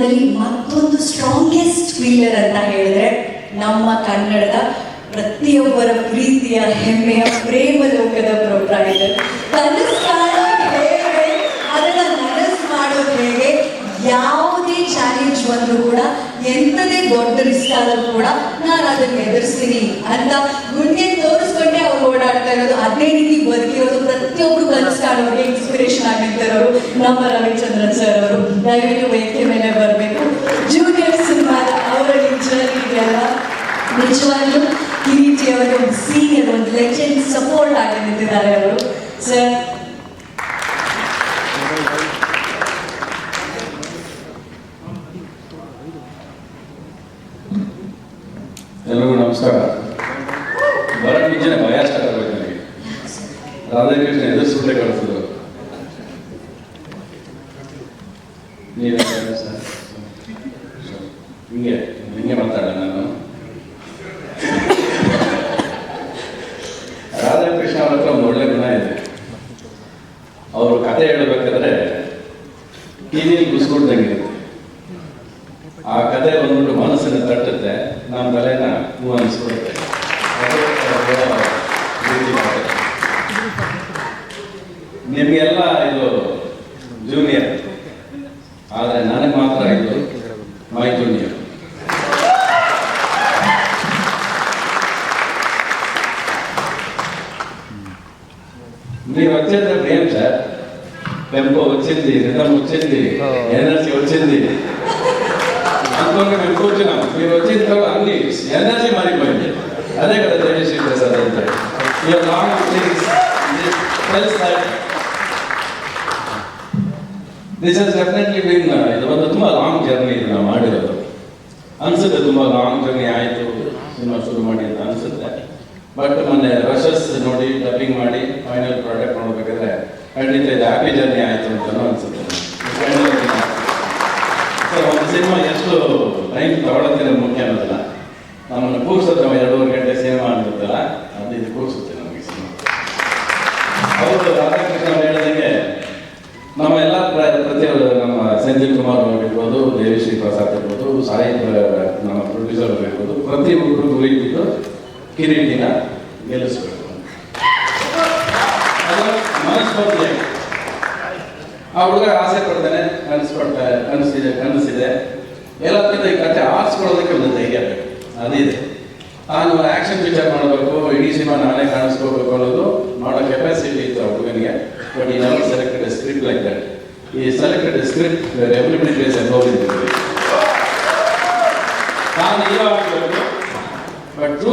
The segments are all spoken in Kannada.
ಸಿನಿಮಾದಲ್ಲಿ ಮತ್ತೊಂದು ಸ್ಟ್ರಾಂಗೆಸ್ಟ್ ವಿಲ್ಲರ್ ಅಂತ ಹೇಳಿದ್ರೆ ನಮ್ಮ ಕನ್ನಡದ ಪ್ರತಿಯೊಬ್ಬರ ಪ್ರೀತಿಯ ಹೆಮ್ಮೆಯ ಪ್ರೇಮ ಲೋಕದ ಪ್ರೊಪ್ರೈಟರ್ ಅದನ್ನ ನನಸು ಮಾಡೋದು ಹೇಗೆ? ಯಾವುದೇ ಚಾಲೆಂಜ್ ಬಂದರೂ ಕೂಡ ಎಂಥದೇ ದೊಡ್ಡ ರಿಸ್ಕ್ ಆದರೂ ಕೂಡ ನಾನು ಅದನ್ನು ಎದುರಿಸ್ತೀನಿ ಅಂತ ಮುಂದೆ ಓಡಾಡ್ತಾ ಇರೋದು, ಅದೇ ರೀತಿ ಬದುಕಿರೋದು ಪ್ರತಿಯೊಬ್ರು ಕನಸು ಕಾಣೋರಿಗೆ ಇನ್ಸ್ಪಿರೇಷನ್ ಆಗಿರ್ತಾರೋ ನಮ್ಮ ರವಿಚಂದ್ರನ್ ಸರ್ ಅವರು. ದಯವಿಟ್ಟು ವೇದಿಕೆ ಮೇಲೆ ಬರಬೇಕು ಜೂನಿಯರ್ ಸಿನಿಮಾದ ಅವರ ಜರ್ನಿ ಇದೆಯಲ್ಲ ನಿಜವಾಗ್ಲೂ ಕಿರೀಟಿ ಅವರು ಒಂದು ಸೀನಿಯರ್ ಒಂದು ಲೆಜೆಂಡ್ ಸಪೋರ್ಟ್ ಆಗಿ ನಿಂತಿದ್ದಾರೆ ಅವರು ಸರ್ ಎಲ್ರಿಗೂ ನಮಸ್ಕಾರ ಬರೋಕ್ ಮುಂಚೆನೆ ಭಯ ಸ್ಟಾರ್ಟ್ ಆಗೋಯ್ತು ನನಗೆ ರಾಧಾಕೃಷ್ಣ ಎದುರಿಸ್ಬಿಟ್ಟೆ ಕಳಿಸಿದ್ರು ನೀವೇ ಸರ್ ಹಿಂಗೆ ಹಿಂಗೆ ಮಾತಾಡ మీరు వచ్చేది ఏం సార్ టెంపో వచ్చింది రిథం వచ్చింది ఎనర్జీ వచ్చింది అనుకోని మేము కూర్చున్నాం మీరు వచ్చిన తర్వాత అన్ని ఎనర్జీ మారిపోయింది అదే కదా జయశ్రీ ప్రసాద్ అంటే your long tells that this has definitely been ಇದು ಒಂದು ತುಂಬ ಲಾಂಗ್ ಜರ್ನಿ ಇದು ನಾವು ಮಾಡಿರೋದು ಅನ್ಸುತ್ತೆ ತುಂಬ ಲಾಂಗ್ ಜರ್ನಿ ಆಯಿತು ಸಿನಿಮಾ ಶುರು ಮಾಡಿ ಅಂತ ಅನ್ಸುತ್ತೆ ಬಟ್ ಮೊನ್ನೆ ರಶಸ್ ನೋಡಿ ಡಬ್ಬಿಂಗ್ ಮಾಡಿ ಫೈನಲ್ ಪ್ರಾಡಕ್ಟ್ ನೋಡ್ಬೇಕಾದ್ರೆ ಖಂಡಿತ ಇದು ಹ್ಯಾಪಿ ಜರ್ನಿ ಆಯಿತು ಅಂತಲೂ ಅನ್ಸುತ್ತೆ ಸರ್ ಒಂದು ಸಿನಿಮಾ ಎಷ್ಟು ಟೈಮ್ ತಗೊಳತ್ತೆ ಅನ್ನೋದು ಮುಖ್ಯ ಅನ್ನೋದಿಲ್ಲ, ನಮ್ಮನ್ನು ಕೂರ್ಸುತ್ತೆ ಎರಡೂವರೆ ಗಂಟೆ ಸಿನಿಮಾ ಅನ್ಸುತ್ತಲ್ಲ ಅದು ಇದು ಕೂರಿಸುತ್ತೆ ನಮಗೆ ಸಿನಿಮಾ ಅವರು ರಾಧಾಕೃಷ್ಣ ಹೇಳಿದಂಗೆ ನಮ್ಮ ಎಲ್ಲ ಪ್ರ- ಪ್ರತಿಯೊಬ್ಬರು, ನಮ್ಮ ಸಂಜೀವ್ ಕುಮಾರ್ ಆಗಿರ್ಬೋದು ದೇವಿಶ್ರೀ ಪ್ರಸಾದ್ ಇರ್ಬೋದು ಪ್ರ- ನಮ್ಮ ಪ್ರೊಡ್ಯೂಸರ್ ಆಗಿರ್ಬೋದು ಪ್ರತಿಯೊಬ್ಬರು ಗುರಿ ಇಟ್ಟಿದ್ದು ಕಿರೀಟಿನ ಗೆಲ್ಲಿಸ್ಬೇಕು ಮನಸ್ಪರ್ಧೆ ಆ ಹುಡುಗ ಆಸೆ ಪಡ್ತಾನೆ ಕನಸು ಪಡ್ತಾರೆ ಕನಸಿದೆ. ಎಲ್ಲದಕ್ಕಿಂತ ಈ ಕತೆ ಆರಿಸ್ಕೊಳ್ಳೋದಕ್ಕೆ ಒಂದು ಧೈರ್ಯ ಬೇಕು. ಅದಿದೆ ನಾನು ಆಕ್ಷನ್ ಪಿಕ್ಚರ್ ಮಾಡಬೇಕು, ಇಡೀ ಸಿನಿಮಾ ನಾನೇ ಕಾಣಿಸ್ಕೋಬೇಕು ಅನ್ನೋದು ಮಾಡೋ ಕೆಪಾಸಿಟಿ ಇತ್ತು ಆ ಹುಡುಗನಿಗೆ. ಬಟ್ ಈ ನಾವು ಸೆಲೆಕ್ಟೆಡ್ ಸ್ಕ್ರಿಪ್ಟ್ ಲೈಕ್ ದಟ್ ಈ selected script everybody place in ನಾನು ಈಗ ಆಗಬೇಕು ಬಟ್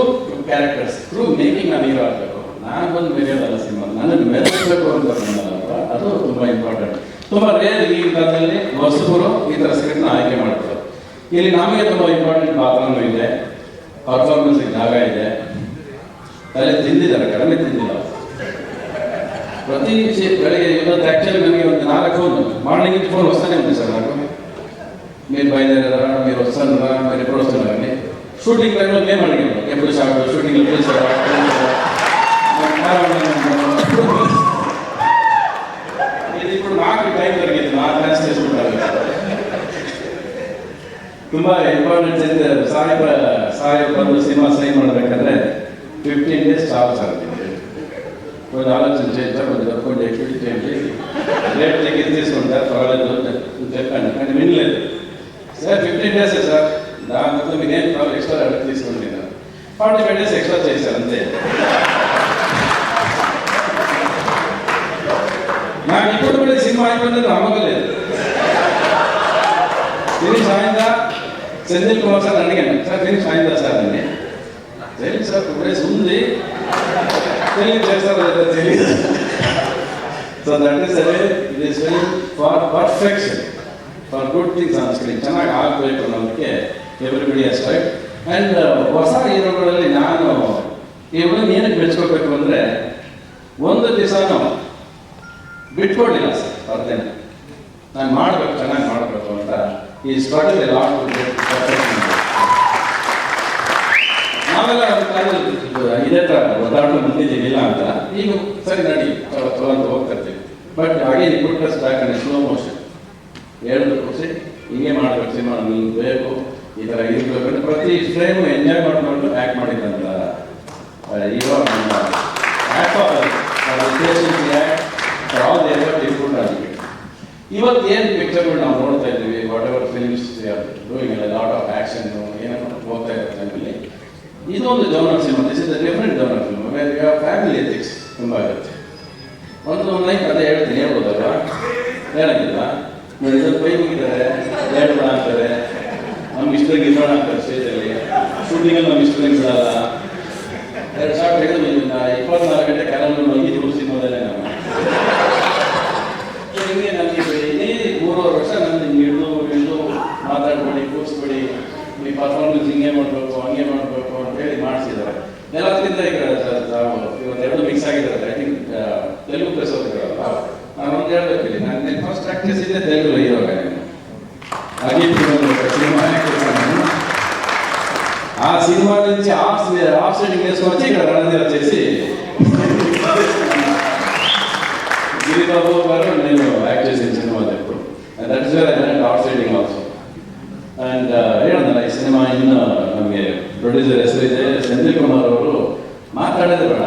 ಕ್ಯಾರೆಕ್ಟರ್ಸ್ ಟ್ರೂ ಮೇಕಿಂಗ್ ನಾನು ಹೀರೋ ಆಗಬೇಕು ನಾನು ಬಂದು ಮೆರೆಯೋದಲ್ಲ ಸಿನಿಮಾ ನನ್ನನ್ನು ಮೆರೆಸಬೇಕು ಅಂತ ಬಂದಲ್ಲ ಅದು ತುಂಬ ಇಂಪಾರ್ಟೆಂಟ್ ತುಂಬ ರೇರ್ ಈ ಕಾಲದಲ್ಲಿ ಹೊಸಬರು ಈ ಥರ ಸ್ಕ್ರಿಪ್ಟ್ನ ಆಯ್ಕೆ ಮಾಡ್ತಾರೆ ಇಲ್ಲಿ ನಮಗೆ ತುಂಬ ಇಂಪಾರ್ಟೆಂಟ್ ಪಾತ್ರನೂ ಇದೆ ಪರ್ಫಾರ್ಮೆನ್ಸ್ ಜಾಗ ಇದೆ ತಲೆ ತಿಂದಿದ್ದಾರೆ ಕಡಿಮೆ ತಿಂದಿಲ್ಲ ಪ್ರತಿ ವಿಷಯ ಬೆಳಗ್ಗೆ ಇವತ್ತು ಆ್ಯಕ್ಚುಲಿ ನನಗೆ ಒಂದು ನಾಲ್ಕು ಫೋನ್ మార్నింగ్ ఫోన్ వస్తూనే ఉంది సార్ నాకు మీరు బయలుదేరారా మీరు వస్తున్నారా మీరు ఎప్పుడు వస్తున్నారని షూటింగ్ టైంలో మేము అడిగాము ఎప్పుడు షాట్ షూటింగ్ పిలిచారా ఇది ఇప్పుడు నాకు టైం దొరికింది నా క్లాస్ చేసుకుంటారు ತುಂಬಾ ಇಂಪಾರ್ಟೆಂಟ್ ಇದೆ ಸಾಯಿ ಸಾಯಿ ಬಂದು ಸಿನಿಮಾ ಸೈನ್ ಮಾಡಬೇಕಾದ್ರೆ ಫಿಫ್ಟೀನ್ ಡೇಸ್ ಚಾಲು ಸರ್ కొంచెం ఆలోచన చేయించారు కొంచెం తక్కువ ఎక్విటీ చేయండి రేపు దగ్గర తీసుకుంటారు పర్వాలేదు చెప్పండి కానీ వినలేదు సార్ ఫిఫ్టీన్ డేస్ సార్ దాని తర్వాత మీరు ఏం కావాలి ఎక్స్ట్రా అడిగి తీసుకోండి నేను ఫార్టీ ఫైవ్ డేస్ ఎక్స్ట్రా చేశారు అంతే నాకు ఇప్పుడు కూడా ఈ సినిమా అయిపోయిందని నమ్మకం లేదు ఫినిష్ అయిందా సెంధిల్ కుమార్ సార్ అడిగాను సార్ ఫినిష్ అయిందా సార్ అని తెలియదు సార్ టూ డేస్ ఉంది తెలియదు చేస్తారో లేదో తెలియదు so that is away it is very for perfection for good things on screen ಚೆನ್ನಾಗಿ ಆಗಬೇಕು ಅನ್ನೋದಕ್ಕೆ ಎವ್ರಿಬಡಿ ಹಸ್ ರೈಟ್ ಆ್ಯಂಡ್ ಹೊಸ ಹೀರೋಗಳಲ್ಲಿ ನಾನು ಇವರು ಏನಕ್ಕೆ ಮೆಚ್ಕೋಬೇಕು ಅಂದರೆ, ಒಂದು ದಿವಸನೂ ಬಿಟ್ಕೊಡ್ಲಿಲ್ಲ ಸರ್, ಸ್ಪರ್ಧೆನ. ನಾನು ಮಾಡಬೇಕು, ಚೆನ್ನಾಗಿ ಮಾಡಬೇಕು ಅಂತ ಈ ಸ್ಪರ್ಧೆ ನಾವೆಲ್ಲ ಇದೇ ಥರ ಒದ್ದಾಡ್ಕೊಂಡು ಬಂದಿದ್ದೀವಿ ಇಲ್ಲ ಅಂತ. ಈಗ ಸರಿ, ನಡಿ ಚಲೋ ಅಂತ ಹೋಗ್ತಿರ್ತೀವಿ. ಬಟ್ ಹಾಗೆ ಗುಡ್ ಕಷ್ಟ ಅಂಡ್ ಸ್ಲೋ ಮೋಷನ್ ಹೇಳಿದ್ರು ಖುಷಿ ಹಿಂಗೆ ಮಾಡ್ಬೇಕು ಸಿನಿಮಾ ನಿಮ್ಗೆ ಬೇಕು. ಈ ಥರ ಅಂತ ಪ್ರತಿ ಫ್ರೇಮ್ ಎಂಜಾಯ್ ಮಾಡ್ಕೊಂಡು ಆ್ಯಕ್ಟ್ ಮಾಡಿದ್ದಂತ ಇವಾಗ ಇವತ್ತು ಏನು ಪಿಕ್ಚರ್ಗಳು ನಾವು ನೋಡ್ತಾ ಇದ್ದೀವಿ whatever films doing lot of action ಏನೇನೋ ಹೋಗ್ತಾ ಇರೋ ಟೈಮಲ್ಲಿ ಇದೊಂದು genre cinema this is a different genre film family ethics ತುಂಬ ಆಗುತ್ತೆ ಒಂದು ಲೈಕ್ ಅದೇ ಹೇಳ್ತೀನಿ ಹೇಳ್ಬೋದಲ್ಲ ಹೇಳಂಗಿಲ್ಲ ಬೈ ಹೋಗಿದ್ದಾರೆ ಹೇಳ್ಬೇಡ ಅಂತಾರೆ? ನಮ್ಗೆ ಇಷ್ಟರಿಗೆ ಅಂತಾರೆ ಸ್ಟೇಜಲ್ಲಿ ಶೂಟಿಂಗಲ್ಲಿ ನಮ್ಮ ಇಷ್ಟರಿಗೆ ಬಿಡಲ್ಲ ಎರಡು ಸಾವಿರ ಹೇಳಿದ್ರು as well I went art setting and ಈ ಸಿನಿಮಾ ಇನ್ನು ನಮಗೆ ಪ್ರೊಡ್ಯೂಸರ್ ಹೆಸರಿದೆ ಸೆಂಥಿಲ್ ಕುಮಾರ್ ಅವರು ಮಾತಾಡೋದೇ ಬೇಡ.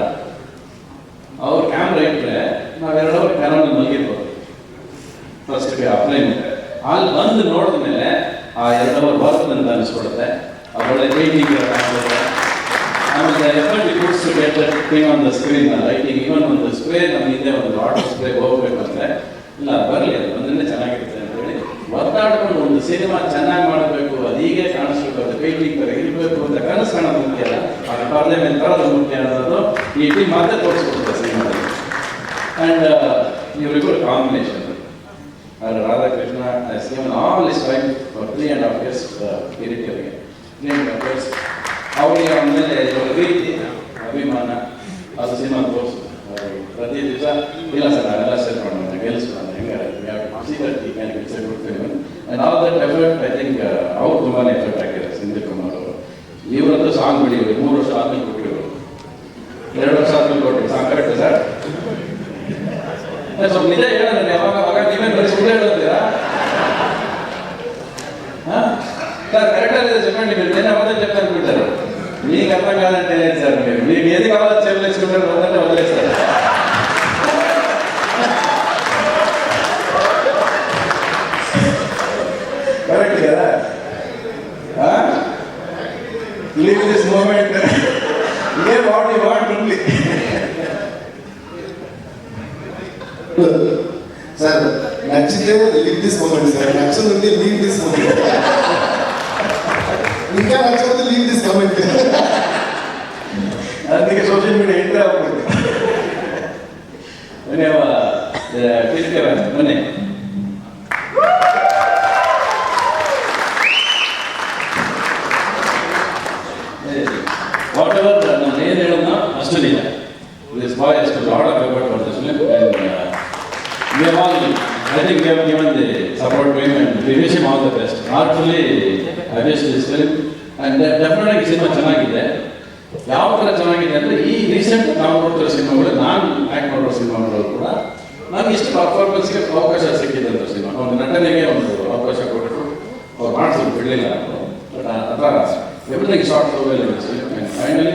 ಒತ್ತಾಡ್ಕೊಂಡು ಒಂದು ಸಿನಿಮಾ ಚೆನ್ನಾಗಿ ಮಾಡಬೇಕು. ಅದು ಹೀಗೆ ಕಾಣಿಸ್ಬೇಕು. ಅದು ಪೇಂಟಿಂಗ್ ಥರ ಇರಬೇಕು ಅಂತ ಕನಸು ಕಾಣೋದು ಮುಖ್ಯ ಅಲ್ಲ. ಅದು ಪರದೆ ಮೇಲೆ ತರೋದು ಮುಖ್ಯ ಅನ್ನೋದು ಈ ಟೀಮ್ ಮತ್ತೆ ತೋರಿಸ್ಕೊಡುತ್ತೆ ಸಿನಿಮಾದಲ್ಲಿ. ಆ್ಯಂಡ್ ಇವರಿಗೂ combination And Radhakrishna has given all his time for three and a half years uh, ಕಿರೀಟಿಯವರಿಗೆ ತ್ರೀ ಅಂಡ್ ಹಾಫ್ ಇಯರ್ಸ್ ಅವರಿಗೆ ಅವನ ಮೇಲೆ ಇವಾಗ ಪ್ರೀತಿ ಅಭಿಮಾನ ಅದು ಸಿನಿಮಾ ತೋರಿಸು ಪ್ರತಿ ದಿವಸ ಇಲ್ಲ ಸರ್ ನಾನೆಲ್ಲ ಸೆಟ್ ಮಾಡೋಣ ಗೆಲ್ಲಿಸೋಣ ಹೆಂಗೆ ಪಿಕ್ಚರ್ ಕೊಡ್ತೇವೆ and all that effort I think ಅವ್ರು ತುಂಬಾ ಎಫರ್ಟ್ ಹಾಕಿದ್ದಾರೆ ಸಿಂಧು ಕುಮಾರ್ ಅವರು ಇವರದ್ದು ಸಾಂಗ್ ಬಿಡಿ ಮೂರು ವರ್ಷ ಆದ್ಮೇಲೆ ಕೊಟ್ಟಿವರು ಎರಡು ವರ್ಷ ಆದ್ಮೇಲೆ ಕೊಟ್ಟರು ಸಾಂಗ್ ಕರೆಕ್ಟ್ ಸರ್ ಸ್ವಲ್ಪ ನಿಜ ಹೇಳೋಣ ಯಾವಾಗ ಅವಾಗ ನೀವೇ ಬರೀ ಸುಳ್ಳು ಹೇಳೋದಿರಾ ಸರ್ ಕರೆಕ್ಟ್ ಇದೆ చెప్పండి మీరు నేను అబద్ధం చెప్తాను అనుకుంటారు మీకు అర్థం కాదంటే లేదు సార్ మీరు మీకు ఏది కావాలో చెప్పలేసుకుంటారు వద్దంటే వదిలేస్తారు leave this moment a what you want only sir నచ్చితే లీవ్ దిస్ మూమెంట్ సార్ నచ్చుతుంది లీవ్ దిస్ మూమెంట్ ఇంకా నచ్చదు లీవ్ దిస్ మూమెంట్ అందుకే సోషల్ మీడియా ವಾಟ್ ಎವರ್ ನಾನು ಏನು ಹೇಳೋಣ ಅಷ್ಟು ನಿಜ ದಿಸ್ ಬಾಯ್ ಅಷ್ಟು load of effort for this film and we have all I think we have given the support to him and we wish him all the best artfully I wish this film and definite ಆಗಿ ಸಿನಿಮಾ ಚೆನ್ನಾಗಿದೆ. ಯಾವ ಥರ ಚೆನ್ನಾಗಿದೆ ಅಂದರೆ ಈ ರೀಸೆಂಟ್ ನಾವು ನೋಡ್ತಿರೋ ಸಿನಿಮಾಗಳು, ನಾನು ಆ್ಯಕ್ಟ್ ಮಾಡಿರೋ ಸಿನಿಮಾಗಳು ಕೂಡ ನನಗೆ ಇಷ್ಟು ಪರ್ಫಾರ್ಮೆನ್ಸ್ಗೆ ಅವಕಾಶ ಸಿಕ್ಕಿದೆ ಸಿನಿಮಾ. ಒಂದು ನಟನೆಗೆ ಒಂದು ಅವಕಾಶ ಕೊಟ್ಟರು. ಅವ್ರು ಮಾಡಿಸೋದು ಬಿಡಲಿಲ್ಲ. ಬಟ್ ಆ ಥರ ఎవ్రీథింగ్ షార్ట్లో వెళ్ళి అండ్ ఫైనలీ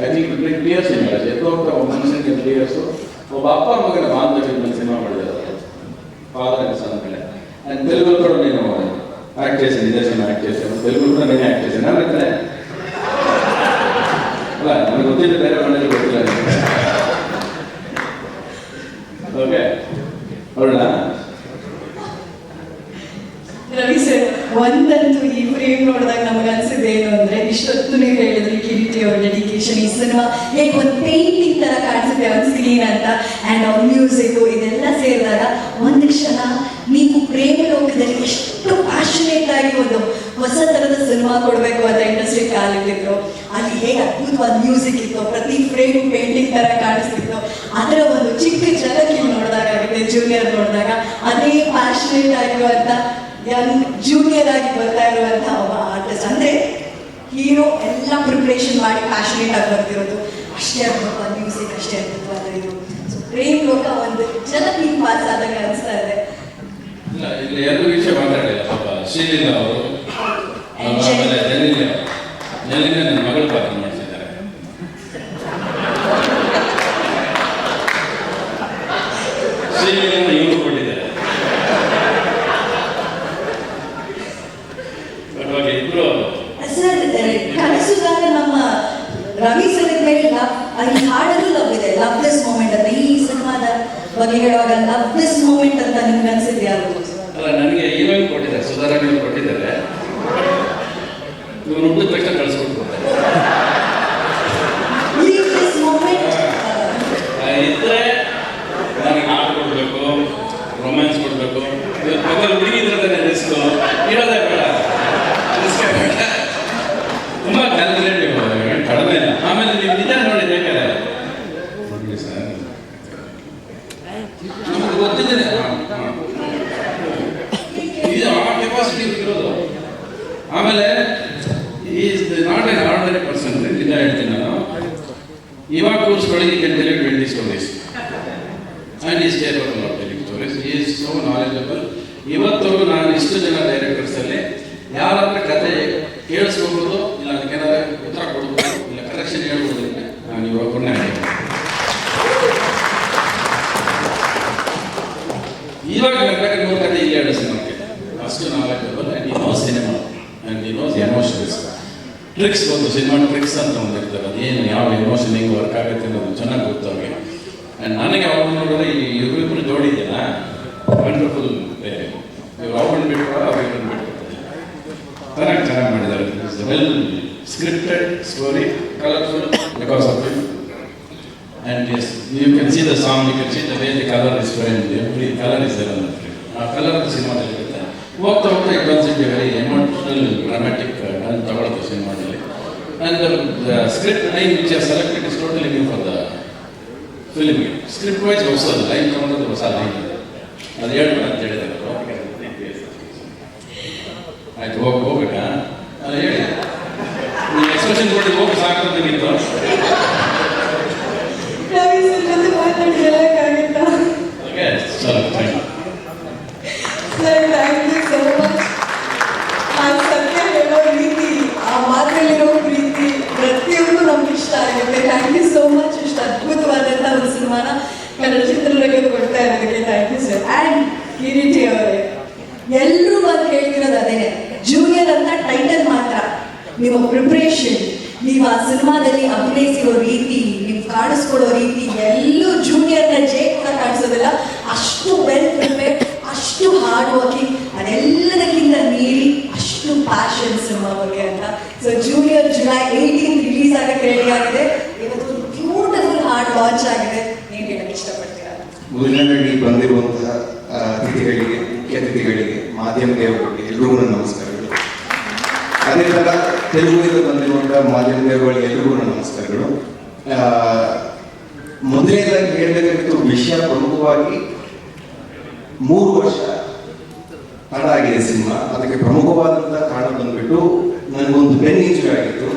ఐ థింక్ ఇప్పుడు క్లియర్ సినిమా ఎంతో ఒక మనిషి నేను క్లియర్ సో ఒక అప్ప అమ్మ కదా మాంద సినిమా పడలేదు ఫాదర్ అండ్ సన్ పిల్లలు అండ్ తెలుగులో కూడా నేను యాక్ట్ చేశాను. ఇదే సినిమా యాక్ట్ చేశాను. తెలుగులో కూడా నేను యాక్ట్ చేశాను. అలా మనకు వచ్చేది ಒಂದಂತೂ ಈ ಫ್ರೇಮ್ ನೋಡಿದಾಗ ನಮಗೆ ಅನ್ಸಿದ್ದು ಏನು ಅಂದ್ರೆ, ಇಷ್ಟೊತ್ತು ನೀವು ಹೇಳಿದ್ರಿ ಕಿರಿಟಿ ಅವ್ರ ಡೆಡಿಕೇಶನ್ ಈ ಸಿನಿಮಾ. ಹೇಗೆ ಒಂದು ಪೇಂಟಿಂಗ್ ತರ ಕಾಣಿಸುತ್ತೆ ಒಂದು ಸ್ಕ್ರೀನ್ ಅಂತ ಅಂಡ್ ಅವ್ರ ಮ್ಯೂಸಿಕ್ ಇದೆಲ್ಲ ಸೇರಿದಾಗ ಒಂದು ಕ್ಷಣ ನೀವು ಪ್ರೇಮ ಲೋಕದಲ್ಲಿ ಎಷ್ಟು ಪ್ಯಾಷನೇಟ್ ಆಗಿ ಒಂದು ಹೊಸ ತರದ ಸಿನಿಮಾ ಕೊಡಬೇಕು ಅಂತ ಇಂಡಸ್ಟ್ರಿ ಕಾಲಿಟ್ಟಿದ್ರು ಅಲ್ಲಿ ಹೇಗೆ ಅದ್ಭುತವಾದ ಮ್ಯೂಸಿಕ್ ಇತ್ತು, ಪ್ರತಿ ಫ್ರೇಮ್ ಪೇಂಟಿಂಗ್ ತರ ಕಾಣಿಸ್ತಿತ್ತು. ಅದರ ಒಂದು ಚಿಕ್ಕ ಝಲಕ್ ನೋಡಿದಾಗ ಆಗಿದೆ ಜೂನಿಯರ್ ನೋಡಿದಾಗ, ಅದೇ ಪ್ಯಾಷನೇಟ್ ಆಗಿರುವಂತ ಯಂಗ್ ಜೂನಿಯರ್ ಆಗಿ ಬರ್ತಾ ಇರುವಂತಹ ಒಬ್ಬ ಆರ್ಟಿಸ್ಟ್ ಅಂದ್ರೆ ಹೀರೋ ಎಲ್ಲ ಪ್ರಿಪ್ರೇಷನ್ ಮಾಡಿ ಪ್ಯಾಷನೇಟ್ ಆಗಿ ಬರ್ತಿರೋದು. ಅಷ್ಟೇ ಅದ್ಭುತ ಮ್ಯೂಸಿಕ್ ಅಷ್ಟೇ ಅದ್ಭುತವಾದ ಇದು. ಸೊ ಪ್ರೇಮ್ ಲೋಕ ಒಂದು ಜನ ಹಿಂಗ್ ಪಾಸ್ ಆದಾಗ ಅನಿಸ್ತಾ ಇದೆ. ಇಲ್ಲ ಇಲ್ಲಿ ಎರಡು ವಿಷಯ ಮಾತಾಡಿಲ್ಲ ಪಾಪ ಶ್ರೀಲೀಲಾ ಅವರು ಆಮೇಲೆ ಜನಿಲಿಯಾ ಜನಿಲಿಯಾ ನನ್ನ ಮಗಳು ಪಾತ್ರ ಮಾಡ್ತಿದ್ದಾರೆ ಇವರು ಕೊಟ್ಟಿದ್ದಾರೆ ಬಟ್ ಇಬ್ಬರು ಸರ್ ಕನಸುಗಾರ ನಮ್ಮ ರವಿ ಸರ್ ಮೇಲೆ ಲವ್ ಈ ಹಾಡಲ್ಲೂ ಲವ್ ಇದೆ. ಲವ್ ದಿಸ್ ಮೂಮೆಂಟ್ ಅಂತ. ಈ ಸಿನಿಮಾದ ಬಗ್ಗೆ ಹೇಳುವಾಗ ಲವ್ ದಿಸ್ ಮೂಮೆಂಟ್ ಅಂತ ನಿಮ್ಗೆ ಅನ್ಸಿದ್ಯಾ? ನನಗೆ ಕೊಟ್ಟಿದ್ದಾರೆ. ಸುಧಾರಣೆ ಕೊಟ್ಟಿದ್ದಾರೆ ಇವ್ರು ಹುಟ್ಟಿದ ತಕ್ಷಣ ಕಳಿಸ್ಕೊಟ್ಬಿಡ್ತಾರೆ ಲೀವ್ ದಿಸ್ ಮೂಮೆಂಟ್ ಇದ್ರೆ ನನಗೆ ಹಾಡು ಕೊಡಬೇಕು ರೊಮ್ಯಾನ್ಸ್ ಕೊಡಬೇಕು ಪಕ್ಕದ ಹುಡುಗಿ ಇದ್ರೆ ರಿಸ್ಕ್ ಇರೋದೇ ಬೇಡ ರಿಸ್ಕ್ ಬೇಡ ತುಂಬ ಕ್ಯಾಲ್ಕುಲೇಟಿವ್ ಕಡಿಮೆ ಇಲ್ಲ ಆಮೇಲೆ ನೀವು ನಿಜ ನೋಡಿ ಬೇಕಾದ್ರೆ ನೋಡಿ ಸರ್ ಇದು ಆ ಕೆಪಾಸಿಟಿ ಇರೋದು ಆಮೇಲೆ is not an ordinary person ನಿಜ ಹೇಳ್ತೀನಿ ನಾನು ಇವಾಗ ಕೂರಿಸ್ಕೊಳ್ಳಿ can tell twenty stories and is careful of telling stories is so knowledgeable ಇವತ್ತವರೆಗೂ ನಾನು ಇಷ್ಟು ಜನ ಡೈರೆಕ್ಟರ್ಸಲ್ಲಿ ಯಾರಾದ್ರೂ ಕತೆ ಕೇಳಿಸ್ಕೊಬೋದು ಇಲ್ಲ ಅದಕ್ಕೇನಾದ್ರೆ ಉತ್ತರ ಕೊಡ್ಬೋದು, ಇಲ್ಲ ಕರೆಕ್ಷನ್ ಹೇಳ್ಬೋದು ನಾನು ಇವಾಗ ಪುಣ್ಯ ಇವಾಗ ಬೇಕಾದ್ರೆ ಮೂರು ಇಲ್ಲಿ ಎರಡು ಸಿನಿಮಾಕ್ಕೆ. ಅಷ್ಟು ನಾಲ್ಕು ಆ್ಯಂಡ್ ಈ ನೋ ಸಿನಿಮಾ. ಆ್ಯಂಡ್ ಇನೋಸ್ ನೋಸ್ ಎಮೋಷನ್ಸ್ ಟ್ರಿಕ್ಸ್ ಒಂದು ಸಿನಿಮಾ ಟ್ರಿಕ್ಸ್ ಅಂತ ಒಂದು ಇರ್ತಾರೆ ಅದೇನು ಯಾವ ಎಮೋಷನ್ ಹೆಂಗೆ ವರ್ಕ್ ಆಗುತ್ತೆ ಅನ್ನೋದು ಚೆನ್ನಾಗಿ ಗೊತ್ತು ಅವ್ರಿಗೆ ಆ್ಯಂಡ್ ನನಗೆ ಅವ್ರು ನೋಡಿದ್ರೆ ಈ ಇವರಿಬ್ಬರು ಜೋಡಿ ಇದೆಯಲ್ಲ? ವಂಡರ್ಫುಲ್ ಇವ್ರು ಅವ್ರನ್ನ ಬಿಟ್ಟರು ಅವ್ರಿಬ್ಬರನ್ನ ಬಿಟ್ಟು ಚೆನ್ನಾಗಿ ಚೆನ್ನಾಗಿ ಮಾಡಿದ್ದಾರೆ. Well scripted story colourful because of it as you song, you can see the way the color is framed, colour color is there on the frame. ಆ ಕಲರ್ ಸಿನಿಮಾದಲ್ಲಿ ಇರುತ್ತೆ. ಹೋಗ್ತಾ ಹೋಗ್ತಾ it was it very emotional dramatic ನಾನು ತಗೊಳ್ತು ಸಿನಿಮಾದಲ್ಲಿ and script line which are selected is totally new for the ಫಿಲ್ಮ್ಗೆ script wise ಹೊಸ ಲೈನ್ ತಗೊಂಡದ್ದು ಹೊಸ ಲೈನ್ ಅದು ಹೇಳ್ಬೇಡ ಅಂತ ಹೇಳಿದೆ ಆಯ್ತು ಹೋಗಿ ಹೋಗ್ಬೇಕಾ ಹೇಳಿ. ನೀವು ಎಕ್ಸ್ಪ್ರೆಷನ್ ಹೋಗಿ ಸಾಕು ನಿಂತು ರವಿ ಸರ್ ಜೊತೆ ಮಾತಾಡಿ ಹೇಳಕ್ಕಾಗುತ್ತಾ ಓಕೆ ಚಲೋ thank you sir thank you so much ನಾನು ಸತ್ಯ ಹೇಳೋ ರೀತಿ ಆ ಮಾತಲ್ಲಿರೋ ಪ್ರೀತಿ, ಪ್ರತಿಯೊಂದು ನಮ್ಗೆ ಇಷ್ಟ ಆಗುತ್ತೆ. ಥ್ಯಾಂಕ್ ಯು ಸೋ ಮಚ್ ಇಷ್ಟು ಅದ್ಭುತವಾದಂಥ ಒಂದು ಸಿನಿಮಾನ ಕನ್ನಡ ಚಿತ್ರರಂಗಕ್ಕೆ ಕೊಡ್ತಾ ಇರೋದಕ್ಕೆ thank you sir and Kireeti ಅವರೇ ಎಲ್ಲರೂ ಬಂದು ಹೇಳ್ತಿರೋದು ಅದೇ. ಜೂನಿಯರ್ ಅಂತ ಟೈಟಲ್ ಮಾತ್ರ. ನಿಮ್ಮ ಪ್ರಿಪ್ರೇಷನ್ ನೀವು ಆ ಸಿನಿಮಾದಲ್ಲಿ ಅಭಿನಯಿಸಿರೋ ರೀತಿ, ನೀವು ಕಾಣಿಸ್ಕೊಡೋ ರೀತಿ, ಎಲ್ಲೂ ಜೂನಿಯರ್ನ ಜೇ ಕೂಡ ಕಾಣಿಸೋದಿಲ್ಲ. ಅಷ್ಟು ವೆಲ್ ಪ್ರಿಪೇರ್ಡ್ ಅಷ್ಟು ಹಾರ್ಡ್ ವರ್ಕಿಂಗ್ ಅದೆಲ್ಲದಕ್ಕಿಂತ ಮೀರಿ ಅಷ್ಟು ಪ್ಯಾಷನ್ ಸಿನಿಮಾ ಬಗ್ಗೆ ಅಂತ. So junior July eighteen release ಆಗಕ್ಕೆ ರೆಡಿ ಆಗಿದೆ. ಇವತ್ತು ಬ್ಯೂಟಿಫುಲ್ ಹಾರ್ಡ್ ಲಾಂಚ್ ಆಗಿದೆ. ನೀವು ಹೇಳಕ್ಕೆ ಇಷ್ಟಪಡ್ತೀರಾ? ಬಂದಿರುವಂತಹ ಅತಿಥಿಗಳಿಗೆ ಮುಖ್ಯ ಅತಿಥಿಗಳಿಗೆ ಮಾಧ್ಯಮ ದೇವರಿಗೆ ನನ್ನ ನಮಸ್ಕಾರಗಳು. ಅದೇ ಥರ ತೆಲುಗುವಿಂದ ಬಂದಿರುವಂತಹ ಮಾಧ್ಯಮ ದೇವಗಳಿಗೆ ಎಲ್ರಿಗೂ ನಮಸ್ಕಾರಗಳು. ಆ, ಮೊದಲನೇದಾಗಿ ಹೇಳಬೇಕಾಗಿತ್ತು ವಿಷಯ ಪ್ರಮುಖವಾಗಿ ಮೂರು ವರ್ಷ ತಡ ಆಗಿದೆ ಸಿನಿಮಾ. ಅದಕ್ಕೆ ಪ್ರಮುಖವಾದಂತಹ ಕಾರಣ ಬಂದ್ಬಿಟ್ಟು ನನಗೊಂದು ಬೆನ್ ಇಂಜುರಿ ಆಗಿತ್ತು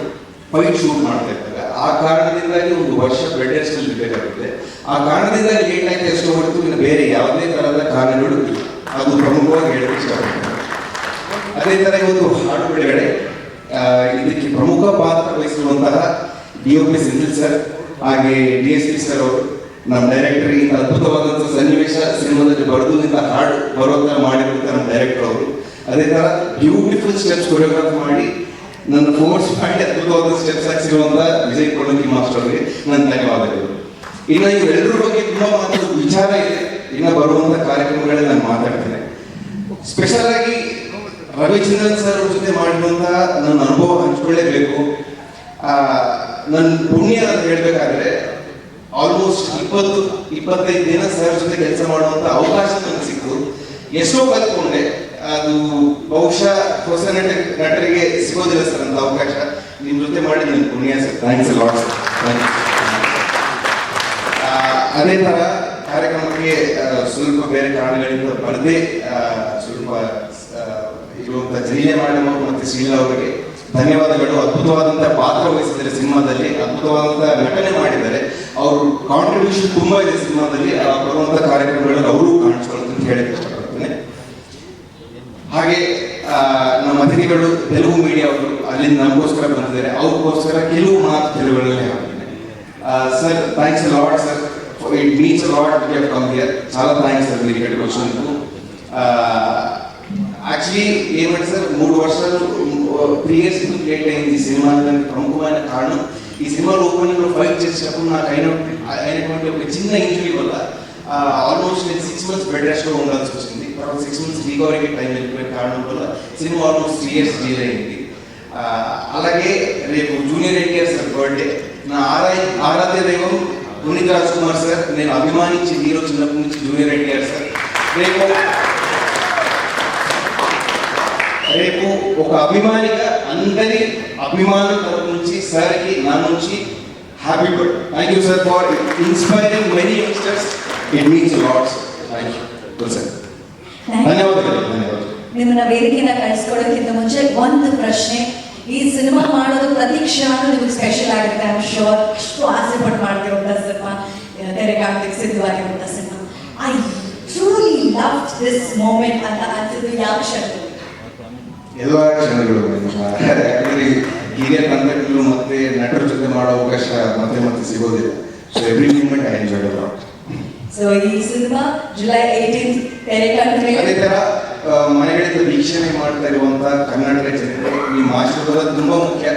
ಫೈಟ್ ಶೂಟ್ ಮಾಡ್ತಾ ಇರ್ತಾರೆ ಆ ಕಾರಣದಿಂದಾಗಿ ಒಂದು ವರ್ಷ ಬ್ಲಡ್ ಟೆಸ್ಟ್ ಬೇಕಾಗುತ್ತೆ. ಆ ಕಾರಣದಿಂದ ಲೇಟ್ ಆಗಿ ಎಷ್ಟು ಹೊರತು ಇನ್ನು ಬೇರೆ ಯಾವುದೇ ತರಹದ ಕಾರಣಗಳು. ಅದು ಪ್ರಮುಖವಾಗಿ ಹೇಳಕ್ಕೆ ಅದೇ ತರ ಇವತ್ತು ಹಾಡು ಬಿಡುಗಡೆ. ಇದಕ್ಕೆ ಪ್ರಮುಖ ಪಾತ್ರ ವಹಿಸಿರುವಂತಹ D O P Senthil sir ಹಾಗೆ ಡಿ ಎಸ್ ಪಿ ಸರ್ ಅವರು. ನಮ್ಮ ಡೈರೆಕ್ಟರ್ ಇಂಥ ಅದ್ಭುತವಾದಂಥ ಸನ್ನಿವೇಶ ಸಿನಿಮಾದಲ್ಲಿ ಬರೆದು ಇಂಥ ಹಾಡು ಬರುವಂತ ಮಾಡಿರುವಂಥ ನಮ್ಮ ಡೈರೆಕ್ಟರ್ ಅವರು. ಅದೇ ತರ ಬ್ಯೂಟಿಫುಲ್ ಸ್ಟೆಪ್ಸ್ ಕೊರಿಯೋಗ್ರಾಫ್ ಮಾಡಿ ನನ್ನ ಫೋರ್ಸ್ ಮಾಡಿ ಅದ್ಭುತವಾದ ಸ್ಟೆಪ್ಸ್ ಹಾಕ್ಸಿರುವಂತ ವಿಜಯ್ ಕೊಡಂಗಿ ಮಾಸ್ಟರ್ ಅವರಿಗೆ ನನ್ನ ಧನ್ಯವಾದಗಳು. ಇನ್ನು ಇವರೆಲ್ಲರ ಬಗ್ಗೆ ತುಂಬಾ ಮಾತಾಡೋ ವಿಚಾರ ಇದೆ. ಇನ್ನು ಬರುವಂತ ಕಾರ್ಯಕ್ರಮಗಳಲ್ಲಿ ನಾನು ಮಾತಾಡ್ತೇನೆ. ಸ್ಪೆಷಲ್ ಆಗಿ ರವಿಚಂದ್ರನ್ ಸರ್ ಅವ್ರ ಜೊತೆ ಮಾಡಿರುವಂತಹ ನನ್ನ ಅನುಭವ ಹಂಚ್ಕೊಳ್ಳೇಬೇಕು. ನನ್ನ ಪುಣ್ಯ ಅಂತ ಹೇಳ್ಬೇಕಾದ್ರೆ ಆಲ್ಮೋಸ್ಟ್ ಇಪ್ಪತ್ತು ಇಪ್ಪತ್ತೈದು ದಿನ ಸರ್ ಜೊತೆ ಕೆಲಸ ಮಾಡುವಂತ ಅವಕಾಶ ನನಗೆ ಸಿಕ್ತು. ಎಷ್ಟೋ ಕಲ್ತ್ಕೊಂಡೆ ಅದು ಬಹುಶಃ ಹೊಸ ನಟ ನಟರಿಗೆ ಸಿಗೋದಿಲ್ಲ ಸರ್ ಅಂತ ಅವಕಾಶ. ನಿಮ್ ಜೊತೆ ಮಾಡಿ ನನ್ನ ಪುಣ್ಯ ಸರ್. ಥ್ಯಾಂಕ್ಸ್ ಲಾಟ್ ಸರ್ ಅದೇ ತರ ಕಾರ್ಯಕ್ರಮಕ್ಕೆ ಸ್ವಲ್ಪ ಬೇರೆ ಕಾರಣಗಳಿಂದ ಬರದೆ ಸ್ವಲ್ಪ ಇರುವಂತ ಜಿಲ್ಲೆ ಮಾಡಿ ಮತ್ತೆ ಶ್ರೀಲಾ ಅವರಿಗೆ ಧನ್ಯವಾದಗಳು ಅದ್ಭುತವಾದಂತ ಪಾತ್ರ ವಹಿಸಿದ್ದಾರೆ ಸಿನಿಮಾದಲ್ಲಿ ಅದ್ಭುತವಾದಂತ ನಟನೆ ಮಾಡಿದ್ದಾರೆ ಅವ್ರ ಕಾಂಟ್ರಿಬ್ಯೂಷನ್ ತುಂಬಾ ಇದೆ ಸಿನಿಮಾದಲ್ಲಿ ಆ ಬರುವಂತ ಕಾರ್ಯಕ್ರಮಗಳಲ್ಲಿ ಅವರು ಕಾಣಿಸ್ಕೊಳ್ಳೋದು ಅಂತ ಹೇಳಕ್ ಇಷ್ಟಪಡ್ತೇನೆ ಹಾಗೆ ಆ, ನಮ್ಮ ಅತಿಥಿಗಳು ತೆಲುಗು ಮೀಡಿಯಾ ಅವರು ಅಲ್ಲಿಂದ ನಮಗೋಸ್ಕರ ಬಂದಿದ್ದಾರೆ ಅವ್ರಿಗೋಸ್ಕರ ಕೆಲವು ಮಾತು ತೆಲುಗುಗಳಲ್ಲಿ ಹೇಳ್ತೀನಿ sir thanks lot sir it means lot we have come here చాలా థ్యాంక్స్ సార్ మీరు ఇక్కడికి వచ్చినందుకు యాక్చువల్లీ ఏమంటే సార్ మూడు వర్షాలు త్రీ ఇయర్స్ లేట్ అయింది ఈ సినిమా దానికి ప్రముఖమైన కారణం. ఈ సినిమాలో ఓపెనింగ్లో ఫైట్ చేసేటప్పుడు నాకు అయిన అయినటువంటి ఒక చిన్న ఇంజురీ వల్ల ఆల్మోస్ట్ నేను సిక్స్ మంత్స్ బెడ్ రెస్ట్లో ఉండాల్సి వచ్చింది. తర్వాత సిక్స్ మంత్స్ రికవరీకి టైం వెళ్ళిపోయే కారణం వల్ల cinema almost three years deal అయింది. అలాగే రేపు జూనియర్ ఎన్టీఆర్ సార్ బర్త్డే నా ఆరాయ ఆరాధ్య దైవం పునీత్ రాజ్ కుమార్ సార్ నేను అభిమానించి హీరో చిన్నప్పటి నుంచి జూనియర్ ఎన్టీఆర్ సార్. రేపు రేపు ఒక అభిమానిగా అందరి అభిమానుల తరపు నుంచి సార్కి నా నుంచి happy birth thank you sir for inspiring many youngsters it means lot thank you sir ಧನ್ಯವಾದಗಳು ಧನ್ಯವಾದಗಳು ನಿಮ್ಮನ್ನ ವೇದಿಕೆನ ಕಳಿಸ್ಕೊಡೋಕ್ಕಿಂತ ಮುಂಚೆ ಒಂದು ಪ್ರಶ್ನೆ ಈ ಸಿನಿಮಾ ಮಾಡೋದು ಪ್ರತಿ ಕ್ಷಣ ನಿಮಗೆ ಸ್ಪೆಷಲ್ ಆಗುತ್ತೆ ಐ ಶೋರ್ ಅಷ್ಟು ಆಸೆ ಪಟ್ಟು ಮಾಡ್ತಿರುವಂಥ ಸಿನಿಮಾ ತೆರೆಗೆ ಆಗ್ಲಿಕ್ಕೆ ಸಿದ್ಧವಾಗಿರುವಂಥ cinema I truly love this moment ಅಂತ ಅನ್ಸಿದ್ದು ಯಾವ ಕ್ಷಣದಲ್ಲಿ ಎಲ್ಲ ಕ್ಷಣಗಳು ಯಾಕಂದ್ರೆ ಹಿರಿಯ ತಂಡಗಳು ಮತ್ತೆ ನಟರ ಜೊತೆ ಮಾಡೋ ಅವಕಾಶ ಮತ್ತೆ ಮತ್ತೆ ಸಿಗೋದಿಲ್ಲ. So every moment I enjoy lot so ಈ ಸಿನಿಮಾ ಜುಲೈ ಏಯ್ಟೀನ್ ಅದೇ ತರ ಮನೆಗಳಿಂದ ವೀಕ್ಷಣೆ ಮಾಡ್ತಾ ಇರುವಂತಹ ಕನ್ನಡ ಜನತೆ ನಿಮ್ಮ ಆಶೀರ್ವಾದ ತುಂಬಾ ಮುಖ್ಯ.